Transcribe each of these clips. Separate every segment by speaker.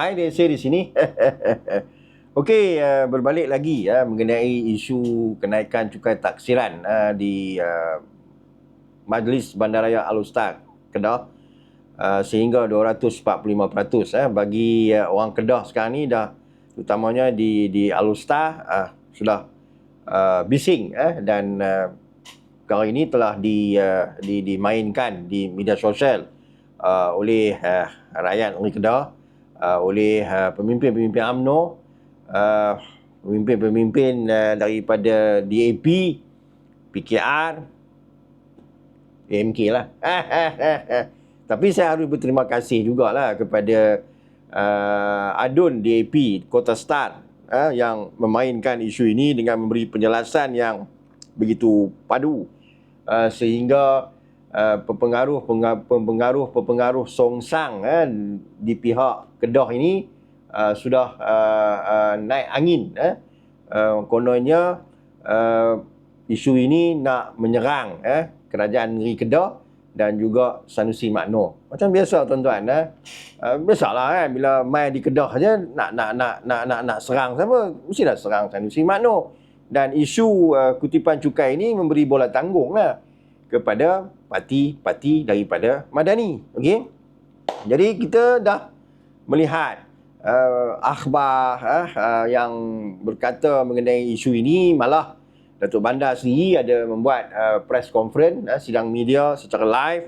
Speaker 1: Hai, saya di sini. Okey, uh, berbalik lagi ya uh, mengenai isu kenaikan cukai taksiran uh, di uh, Majlis Bandaraya Al-Ustaz Kedah uh, sehingga 245% uh, bagi uh, orang Kedah sekarang ni dah utamanya di di Al-Ustaz uh, sudah uh, bising uh, dan uh, kali ini telah di, uh, di dimainkan di media sosial uh, oleh uh, rakyat Kedah uh, oleh uh, pemimpin-pemimpin UMNO uh, pemimpin-pemimpin uh, daripada DAP, PKR, AMK lah. Tapi saya harus berterima kasih jugalah kepada uh, Adun DAP Kota Star uh, yang memainkan isu ini dengan memberi penjelasan yang begitu padu uh, sehingga uh, pengaruh pengaruh songsang uh, di pihak Kedah ini uh, sudah uh, uh, naik angin eh uh, kononnya uh, isu ini nak menyerang eh kerajaan negeri Kedah dan juga Sanusi Makno. Macam biasa tuan-tuan eh. Biasalah eh bila mai di Kedah aja nak nak nak nak nak nak serang siapa? Mesti nak serang Sanusi Makno. Dan isu uh, kutipan cukai ini memberi bola tanggung lah kepada parti-parti daripada Madani. Okey. Jadi kita dah melihat uh, akhbar uh, yang berkata mengenai isu ini malah Datuk Bandar sendiri ada membuat uh, press conference uh, sidang media secara live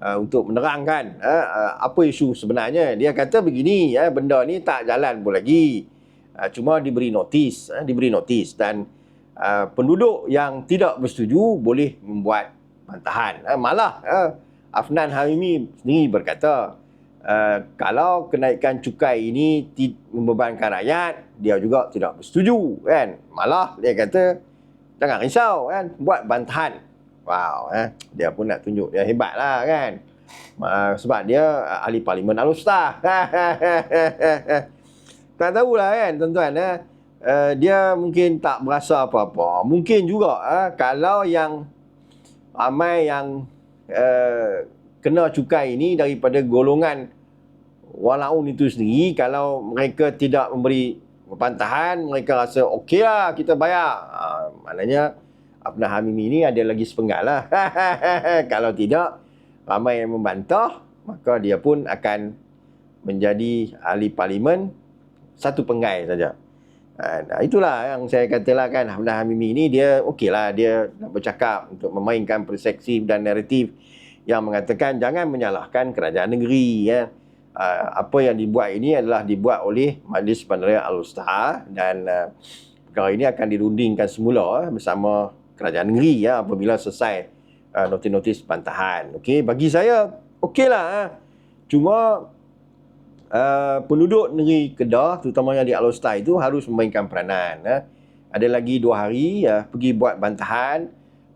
Speaker 1: uh, untuk menerangkan uh, uh, apa isu sebenarnya dia kata begini uh, benda ni tak jalan pun lagi uh, cuma diberi notis uh, diberi notis dan uh, penduduk yang tidak bersetuju boleh membuat bantahan uh, malah uh, Afnan Hamimi sendiri berkata uh, kalau kenaikan cukai ini membebankan rakyat, dia juga tidak bersetuju kan. Malah dia kata jangan risau kan, buat bantahan. Wow, eh. dia pun nak tunjuk dia hebat lah kan. Uh, sebab dia ahli parlimen Al-Ustaz. tak tahulah kan tuan-tuan eh. Uh, dia mungkin tak berasa apa-apa. Mungkin juga uh, kalau yang ramai yang uh, kena cukai ini daripada golongan walaun itu sendiri. Kalau mereka tidak memberi pantahan mereka rasa okey lah kita bayar. Ha, maknanya Abnah Hamimi ini ada lagi sepenggal lah. Kalau tidak ramai yang membantah maka dia pun akan menjadi ahli parlimen satu penggai saja nah, itulah yang saya katalah kan Abnah Hamimi ini dia okey lah dia nak bercakap untuk memainkan persepsi dan naratif yang mengatakan jangan menyalahkan kerajaan negeri ya uh, apa yang dibuat ini adalah dibuat oleh Majlis Bandaraya Al-Ustaz dan uh, perkara ini akan dirundingkan semula uh, bersama kerajaan negeri ya apabila selesai uh, notis-notis bantahan. Okey, bagi saya okeylah. Uh. Cuma uh, penduduk negeri Kedah terutamanya di Al-Ustaz itu harus memainkan peranan. Uh. Ada lagi dua hari uh, pergi buat bantahan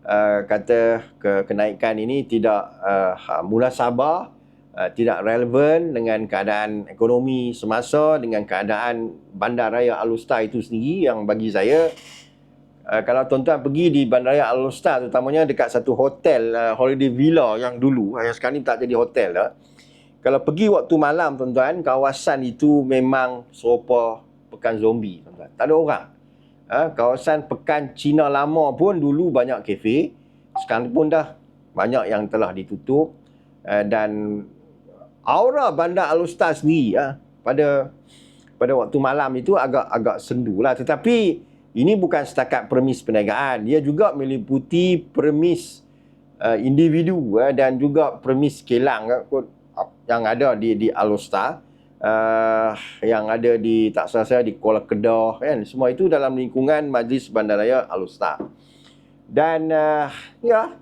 Speaker 1: uh, kata ke kenaikan ini tidak uh, mula sabah Uh, tidak relevan dengan keadaan ekonomi semasa dengan keadaan bandaraya Al-Usta itu sendiri yang bagi saya uh, kalau tuan-tuan pergi di bandaraya Al-Usta terutamanya dekat satu hotel uh, holiday villa yang dulu uh, yang sekarang ni tak jadi hotel dah kalau pergi waktu malam tuan-tuan kawasan itu memang serupa pekan zombie tuan-tuan. Tak ada orang. Uh, kawasan pekan Cina lama pun dulu banyak kafe. Sekarang pun dah banyak yang telah ditutup. Uh, dan aura bandar Al-Ustaz ni ya, pada pada waktu malam itu agak agak sendu lah. Tetapi ini bukan setakat premis perniagaan. Dia juga meliputi premis uh, individu uh, dan juga premis kelang uh, yang ada di di Al-Ustaz. Uh, yang ada di tak salah saya di Kuala Kedah kan semua itu dalam lingkungan Majlis Bandaraya Al-Ustaz. Dan uh, ya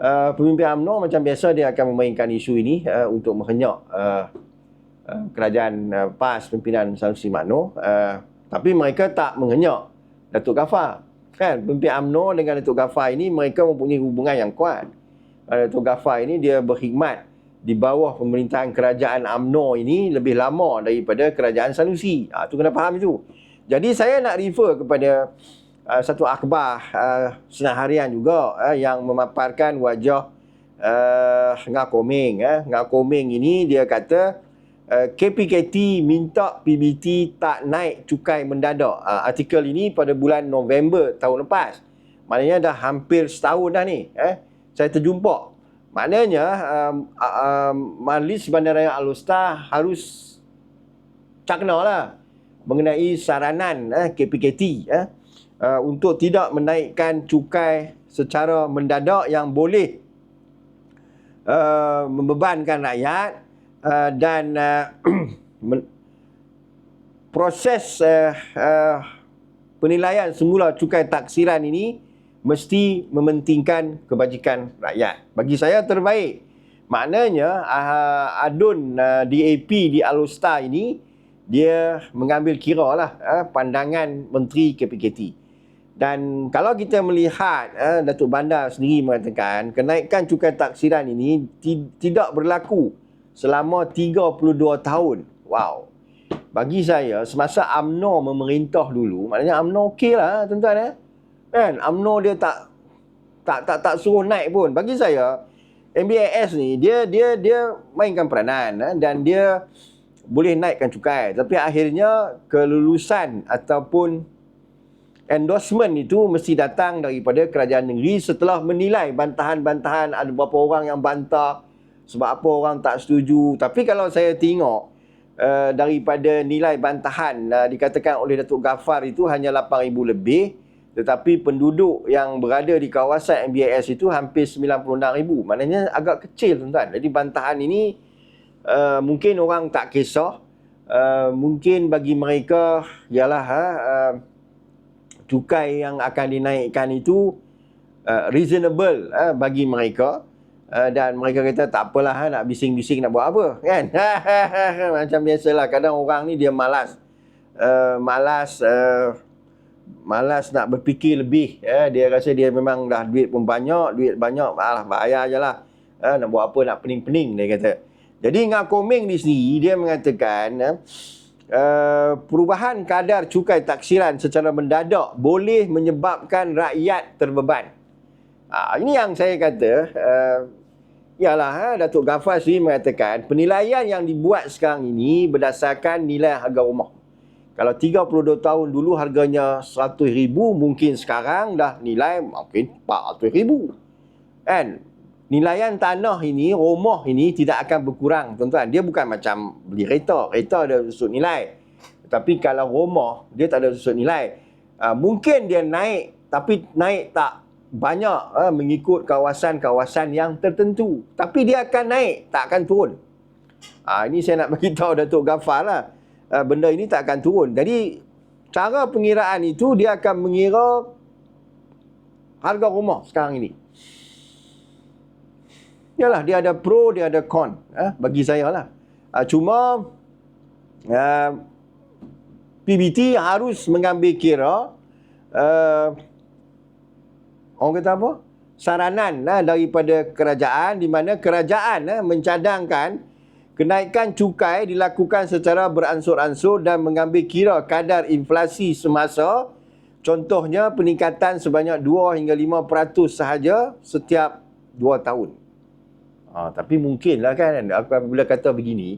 Speaker 1: uh, pemimpin UMNO macam biasa dia akan memainkan isu ini uh, untuk menghenyak uh, kerajaan uh, PAS pimpinan Sanusi Mano uh, tapi mereka tak menghenyak Datuk Gafar kan pemimpin UMNO dengan Datuk Gafar ini mereka mempunyai hubungan yang kuat uh, Datuk Gafar ini dia berkhidmat di bawah pemerintahan kerajaan UMNO ini lebih lama daripada kerajaan Sanusi ah tu kena faham itu jadi saya nak refer kepada uh, satu akhbar uh, sinar harian juga uh, yang memaparkan wajah uh, Ngah Koming. Uh. Ngah Koming ini dia kata uh, KPKT minta PBT tak naik cukai mendadak. Uh, artikel ini pada bulan November tahun lepas. Maknanya dah hampir setahun dah ni. Eh? Saya terjumpa. Maknanya um, um, Majlis Bandaraya Al-Usta harus cakna lah mengenai saranan eh, KPKT eh, uh, untuk tidak menaikkan cukai secara mendadak yang boleh uh, membebankan rakyat uh, dan uh, proses uh, uh, penilaian semula cukai taksiran ini mesti mementingkan kebajikan rakyat. Bagi saya terbaik. Maknanya uh, adun uh, DAP di Alusta ini dia mengambil kira lah uh, pandangan Menteri KPKT. Dan kalau kita melihat uh, Datuk Bandar sendiri mengatakan kenaikan cukai taksiran ini tidak berlaku selama 32 tahun. Wow. Bagi saya semasa AMNO memerintah dulu, maknanya AMNO okey lah tuan-tuan eh. Kan? AMNO dia tak tak tak tak suruh naik pun. Bagi saya MBAS ni dia dia dia mainkan peranan eh, dan dia boleh naikkan cukai. Tapi akhirnya kelulusan ataupun endorsement itu mesti datang daripada kerajaan negeri setelah menilai bantahan-bantahan ada beberapa orang yang bantah sebab apa orang tak setuju. Tapi kalau saya tengok uh, daripada nilai bantahan uh, dikatakan oleh Datuk Gafar itu hanya 8000 lebih tetapi penduduk yang berada di kawasan MBIS itu hampir 96,000. Maknanya agak kecil tuan-tuan. Jadi bantahan ini uh, mungkin orang tak kisah. Uh, mungkin bagi mereka ialah uh, cukai yang akan dinaikkan itu uh, reasonable uh, bagi mereka. Uh, dan mereka kata tak apalah ha, nak bising-bising nak buat apa kan macam biasalah kadang orang ni dia malas uh, malas uh, malas nak berfikir lebih ya. Dia rasa dia memang dah duit pun banyak duit banyak alah bayar ajalah ya, nak buat apa nak pening-pening dia kata. Jadi ngak komeng di sini dia mengatakan ya, uh, perubahan kadar cukai taksiran secara mendadak boleh menyebabkan rakyat terbeban. Uh, ini yang saya kata uh, Yalah, ha, Datuk Ghaffar sendiri mengatakan penilaian yang dibuat sekarang ini berdasarkan nilai harga rumah. Kalau 32 tahun dulu harganya 100 ribu, mungkin sekarang dah nilai mungkin 400 ribu. Kan? Nilaian tanah ini, rumah ini tidak akan berkurang, tuan-tuan. Dia bukan macam beli kereta. Kereta ada susut nilai. Tapi kalau rumah, dia tak ada susut nilai. Uh, mungkin dia naik, tapi naik tak banyak uh, mengikut kawasan-kawasan yang tertentu. Tapi dia akan naik, tak akan turun. Uh, ini saya nak beritahu Datuk Ghaffar lah uh, benda ini tak akan turun. Jadi cara pengiraan itu dia akan mengira harga rumah sekarang ini. Yalah dia ada pro dia ada con eh, bagi saya lah. Uh, cuma uh, PBT harus mengambil kira uh, orang kata apa? Saranan uh, daripada kerajaan di mana kerajaan uh, mencadangkan Kenaikan cukai dilakukan secara beransur-ansur dan mengambil kira kadar inflasi semasa. Contohnya peningkatan sebanyak 2 hingga 5% sahaja setiap 2 tahun. Ha, tapi mungkinlah kan apabila kata begini,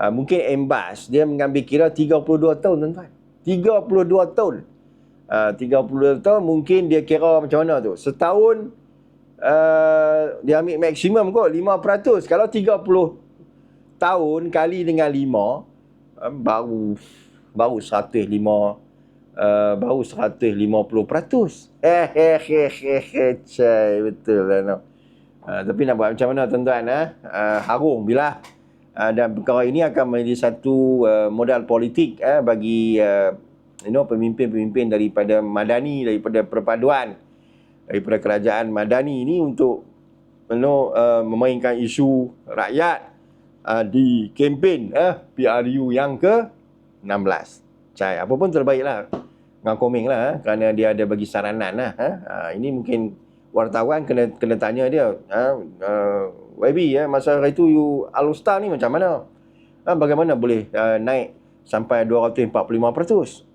Speaker 1: ha, mungkin embas dia mengambil kira 32 tahun tuan-tuan. 32 tahun. Ha, 32 tahun mungkin dia kira macam mana tu? Setahun uh, dia ambil maksimum kot 5%. Kalau 30 tahun kali dengan lima uh, baru baru 105 uh, baru 150 peratus eh eh eh eh eh cai betul lah no. Uh, tapi nak buat macam mana tuan-tuan eh? uh, harum bila uh, dan perkara ini akan menjadi satu uh, modal politik eh, bagi uh, you know, pemimpin-pemimpin daripada Madani daripada perpaduan daripada kerajaan Madani ini untuk you know, uh, memainkan isu rakyat uh, di kempen uh, eh, PRU yang ke-16. Cai, apa pun terbaiklah. Dengan komeng lah uh, kerana dia ada bagi saranan lah. Uh, uh, ini mungkin wartawan kena kena tanya dia. Uh, uh, YB uh, masa hari itu you Alustar ni macam mana? Uh, bagaimana boleh uh, naik sampai 245%?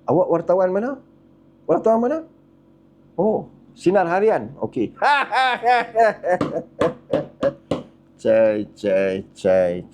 Speaker 1: Awak wartawan mana? Wartawan mana? Oh, Sinar Harian. Okey. cai, cai, cai,